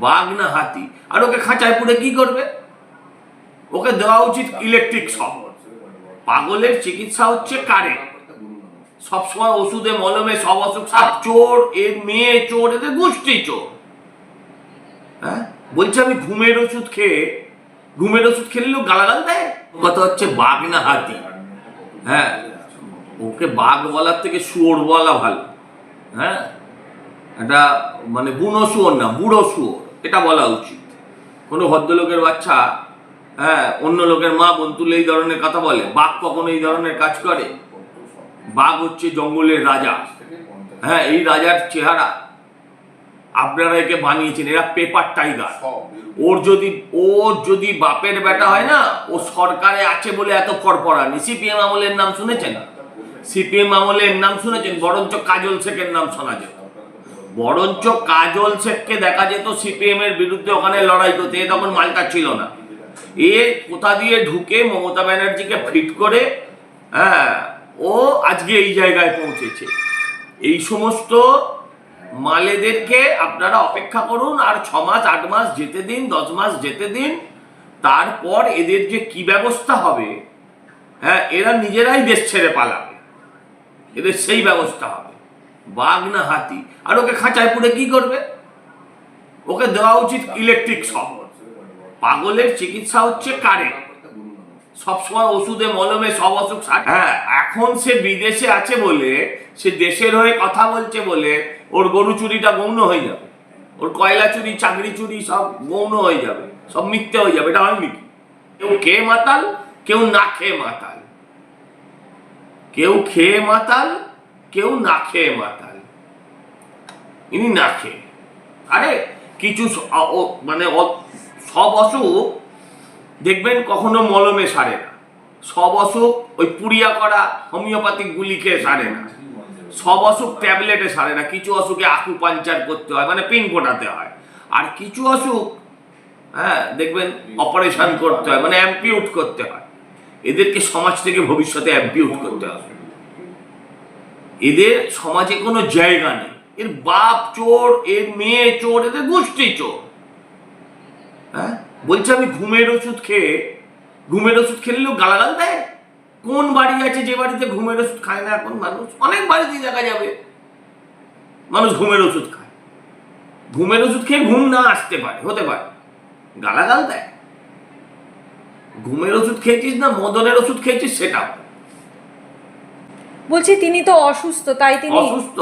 বাঘ না হাতি। আর ওকে খাঁচায় পুড়ে কি করবে? ওকে দেওয়া উচিত ইলেকট্রিক শক পাগলের চিকিৎসা হচ্ছে কারেন্ট সবসময় ওষুধে, মলমে, সব অসুখ সাপ চোর এর মেয়ে চোর, এদের গোষ্ঠী চোর। হ্যাঁ? বলছে আমি ঘুমের ওষুধ খেয়ে, ঘুমের ওষুধ খেলে লোক গালাগাল দেয়? কথা হচ্ছে বাঘ না হাতি। হ্যাঁ? ওকে বাঘ বলার থেকে শুয়োর বলা ভালো। হ্যাঁ? এটা মানে বুনো শুয়োর না, বুড়ো শুয়োর। এটা বলা উচিত। কোনো ভদ্রলোকের বাচ্চা হ্যাঁ অন্য লোকের মা বোন তুলে এই ধরনের কথা বলে, বাঘ কখনো এই ধরনের কাজ করে? বাঘ হচ্ছে জঙ্গলের রাজা। হ্যাঁ এই রাজার চেহারা। আপনারা একে বানিয়েছেন, এরা পেপার টাইগার। ওর যদি ওর যদি বাপের বেটা হয় না, ও সরকারে আছে বলে এত ফরফরানি সিপিএম আমলের নাম শুনেছেন? সিপিএম আমলের নাম শুনেছেন, বরঞ্চ কাজল শেখের নাম শোনা যেত বরঞ্চ কাজল শেখকে দেখা যেত সিপিএম এর বিরুদ্ধে ওখানে লড়াই করতে। এ তখন মালটা ছিল না। এ কোথা দিয়ে ঢুকে মমতা ব্যানার্জিকে ফিট করে হ্যাঁ ও আজকে এই জায়গায় পৌঁছেছে। এই সমস্ত মালেদেরকে আপনারা অপেক্ষা করুন, আর ছ মাস, আট মাস যেতে দিন, দশ মাস যেতে দিন, তারপর এদের যে কি ব্যবস্থা হবে হ্যাঁ এরা নিজেরাই দেশ ছেড়ে পালাবে। এদের সেই ব্যবস্থা হবে। বাঘ না হাতি। আর ওকে খাঁচায় পুড়ে কি করবে? ওকে দেওয়া উচিত ইলেকট্রিক শক পাগলের চিকিৎসা হচ্ছে কারেন্ট সবসময় ওষুধে মলমে সব অসুখ হ্যাঁ। এখন সে বিদেশে আছে বলে সে দেশের হয়ে কথা বলছে বলে ওর গরু চুরিটা গৌণ হয়ে যাবে। ওর কয়লা চুরি চাকরি চুরি সব গৌণ হয়ে যাবে। সব মিথ্যে হয়ে যাবে। এটা হয়নি কি? কেউ খেয়ে মাতাল কেউ না খেয়ে মাতাল। কেউ খেয়ে মাতাল কেউ না খেয়ে মাতাল। ইনি না খেয়ে। আরে, কিছু মানে সব অসুখ দেখবেন কখনো মলমে সারে না। সব অসুখ ওই পুড়িয়া করা হোমিওপ্যাথিক গুলি খেয়ে সারে না। সব অসুখ ট্যাবলেটে সারে না। কিছু অসুখে আকু পাঞ্চার করতে হয় মানে পিন ফোটাতে হয়। আর কিছু অসুখ হ্যাঁ দেখবেন অপারেশন করতে হয় মানে অ্যাম্পিউট করতে হয়। এদেরকে সমাজ থেকে ভবিষ্যতে অ্যাম্পিউট করতে হবে। এদের সমাজে কোনো জায়গা নেই। এর বাপ চোর, এর মেয়ে চোর, এদের গোষ্ঠী চোর। হ্যাঁ? বলছে আমি ঘুমের ওষুধ খেয়ে, ঘুমের ওষুধ খেলে লোক গালাগাল দেয়? কোন বাড়ি আছে যে বাড়িতে ঘুমের ওষুধ খায় না? এখন মানুষ, অনেক বাড়িতেই দেখা যাবে মানুষ ঘুমের ওষুধ খায়। ঘুমের ওষুধ খেয়ে ঘুম না আসতে পারে, হতে পারে। গালাগাল দেয়। ঘুমের ওষুধ খেয়েছিস না, মদনের ওষুধ খেয়েছিস সেটাও। বলছি তিনি তো অসুস্থ, তাই তিনি অসুস্থ।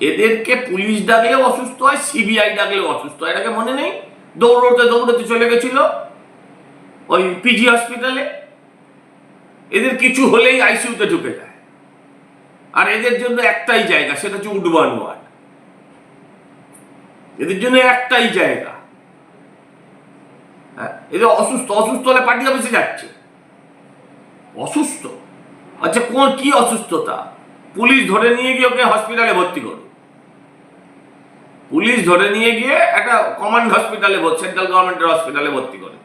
এদেরকে পুলিশ ডাকলেও অসুস্থ হয়, সিবিআই ডাকলেও অসুস্থ এটাকে মনে নেই? দৌড়তে দৌড়তে চলে গেছিল ওই পিজি হসপিটালে এদের কিছু হলেই আইসিইউতে ঢুকে যায়। আর এদের জন্য একটাই জায়গা, সেটা হচ্ছে উডবান ওয়ার্ড। এদের জন্য একটাই জায়গা। হ্যাঁ এদের অসুস্থ অসুস্থ হলে পার্টি অফিসে যাচ্ছে। অসুস্থ। আচ্ছা কোন কি অসুস্থতা? পুলিশ ধরে নিয়ে গিয়ে ওকে হসপিটালে ভর্তি করুন পুলিশ ধরে নিয়ে গিয়ে একটা কমান্ড হসপিটালে সেন্ট্রাল গভর্নমেন্টের হসপিটালে ভর্তি করে।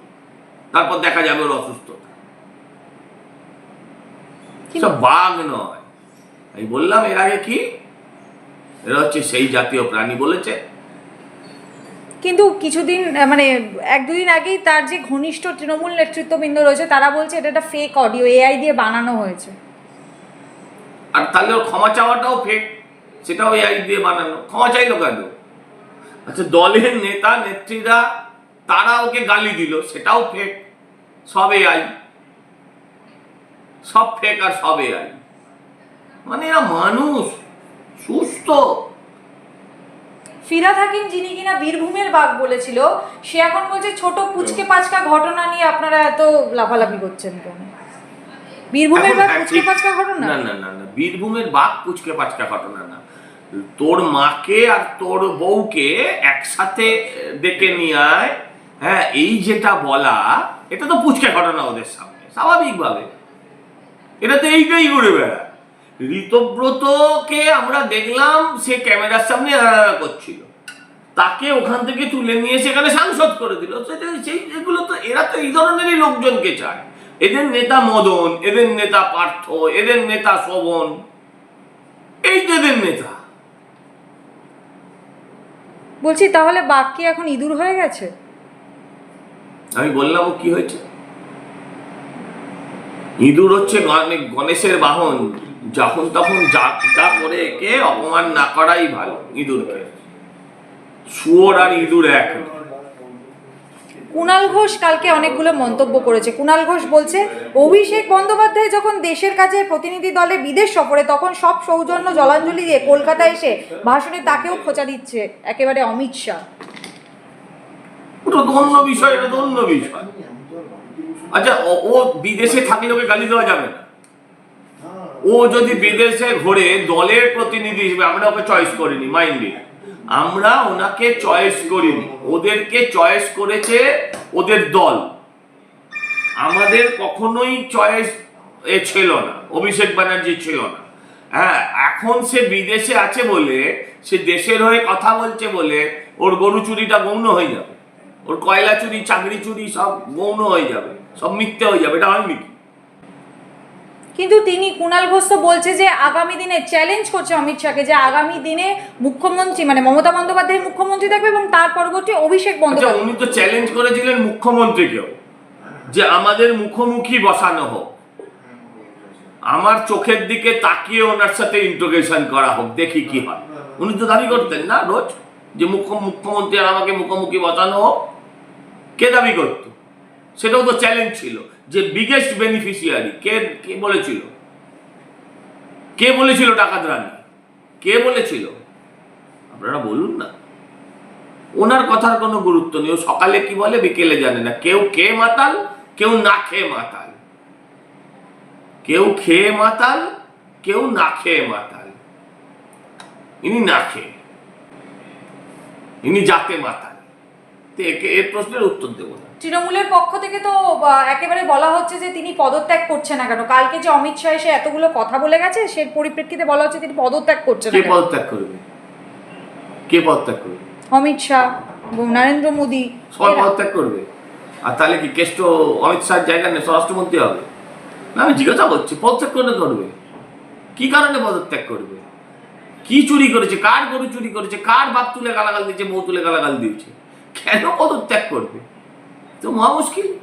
তারপর দেখা যাবে ওর অসুস্থতা। বাঘ নয়। আমি বললাম এর আগে কি? এরা হচ্ছে সেই জাতীয় প্রাণী বলেছে। কিন্তু কিছুদিন মানে এক দুদিন আগেই তার যে ঘনিষ্ঠ তৃণমূল নেতৃত্ববৃন্দ রয়েছে তারা বলছে এটা একটা ফেক অডিও এআই দিয়ে বানানো হয়েছে। আর তাহলে ওর ক্ষমা চাওয়াটাও ফেক সেটাও এআই দিয়ে বানানো ক্ষমা চাইলো কেন? আচ্ছা দলের নেতা নেত্রীরা তারা ওকে গালি দিল সেটাও ফেক সব এআই। সব ফেক আর সব এআই। মানে এরা মানুষ সুস্থ। ফিরাদ হাকিম যিনি কিনা বীরভূমের বাঘ বলেছিল সে এখন বলছে ছোট পুচকে পাচকা ঘটনা নিয়ে আপনারা এত লাফালাফি করছেন কেন? বীরভূমের বাঘ পুচকে পাচকা ঘটনা? না না না না বীরভূমের বাঘ পুচকে পাচকা ঘটনা না। তোর মাকে আর তোর বউকে একসাথে ডেকে নিয়ে আয়। হ্যাঁ এই যেটা বলা এটা তো পুচকে ঘটনা ওদের সামনে স্বাভাবিকভাবে। এটা তো এইটাই ঘুরে বেড়া ঋতব্রতকে আমরা দেখলাম সে ক্যামেরার সামনে করছিল। তাকে ওখান থেকে তুলে নিয়ে সেখানে সাংসদ করে দিল। সেটা সেই এগুলো তো এরা তো এই ধরনেরই লোকজনকে চায়। এদের নেতা মদন এদের নেতা পার্থ এদের নেতা শোভন এই তো এদের নেতা। বলছি তাহলে বাঘ কি এখন ইঁদুর হয়ে গেছে? আমি বললাম ও কি হয়েছে? ইঁদুর হচ্ছে গণেশের বাহন। যখন তখন যা যা করে একে অপমান না করাই ভালো ইঁদুরকে। শুয়োর আর ইঁদুর এক। কুণাল ঘোষ কালকে অনেকগুলো মন্তব্য করেছে। কুণাল ঘোষ বলছে, অভিষেক বন্দ্যোপাধ্যায় যখন দেশের কাছে প্রতিনিধি দলে বিদেশ সফরে, তখন সব সৌজন্য জলাঞ্জলি দিয়ে কলকাতায় এসে ভাষণে তাকেও খোঁচা দিচ্ছে একেবারে অমিত শাহ। আচ্ছা ও- বিদেশে থাকলে ওকে গালি দেওয়া যাবে? ও যদি বিদেশে ঘুরে, দলের প্রতিনিধি হিসেবে আমরা ওকে চয়েস করিনি মাইন্ডে আমরা ওনাকে চয়েস করিনি ওদেরকে চয়েস করেছে ওদের দল। আমাদের কখনোই চয়েস এ ছিল না, অভিষেক ব্যানার্জি ছিল না। হ্যাঁ এখন সে বিদেশে আছে বলে, সে দেশের হয়ে কথা বলছে বলে, ওর গরু চুরিটা গৌণ হয়ে যাবে। ওর কয়লা চুরি, চাকরি চুরি সব গৌণ হয়ে যাবে, সব মিথ্যে হয়ে যাবে, এটা হয়নি কিন্তু তিনি কুণাল ঘোষ তো বলছে যে আগামী দিনে চ্যালেঞ্জ করছে অমিত শাহকে যে আগামী দিনে মুখ্যমন্ত্রী মানে মমতা বন্দ্যোপাধ্যায় মুখ্যমন্ত্রী থাকবে এবং তার পরবর্তী অভিষেক আচ্ছা বন্দ্যোপাধ্যায় উনি তো চ্যালেঞ্জ করেছিলেন মুখ্যমন্ত্রীকেও, যে আমাদের মুখোমুখি বসানো হোক। আমার চোখের দিকে তাকিয়ে ওনার সাথে ইন্টোগ্রেশন করা হোক, দেখি কি হয়। উনি তো দাবি করতেন না রোজ, যে মুখ্য, মুখ্যমন্ত্রী আর আমাকে মুখোমুখি বসানো হোক। কে দাবি করত? সেটাও তো চ্যালেঞ্জ ছিল। যে বিগেস্ট বেনিফিশিয়ারি কে কে বলেছিল? কে বলেছিল ডাকাত রানী কে বলেছিল? আপনারা বলুন না। ওনার কথার কোনো গুরুত্ব নেই। ও সকালে কি বলে? বিকেলে জানে না। কেউ খেয়ে মাতাল, কেউ না খেয়ে মাতাল। কেউ খেয়ে মাতাল, কেউ না খেয়ে মাতাল। ইনি না খেয়ে। ইনি জাতে মাতাল। একে, এর প্রশ্নের উত্তর দেবো না। তৃণমূলের পক্ষ থেকে তো একেবারে বলা হচ্ছে যে তিনি পদত্যাগ করছে না কেন? কালকে যে অমিত শাহ এসে এতগুলো কথা বলে গেছে সে পরিপ্রেক্ষিতে বলা হচ্ছে তিনি পদত্যাগ করছে কে পদত্যাগ করবে? কে পদত্যাগ করবে? অমিত শাহ নরেন্দ্র মোদী সবাই পদত্যাগ করবে? আর তাহলে কি কেষ্ট অমিত শাহ জায়গা নেই? স্বরাষ্ট্রমন্ত্রী হবে? না আমি জিজ্ঞাসা করছি পদত্যাগ করে করবে? কি কারণে পদত্যাগ করবে? কি চুরি করেছে? কার গরু চুরি করেছে? কার বাপ তুলে গালাগাল দিয়েছে বউ তুলে গালাগাল দিয়েছে? কেন পদত্যাগ করবে? Então há uns que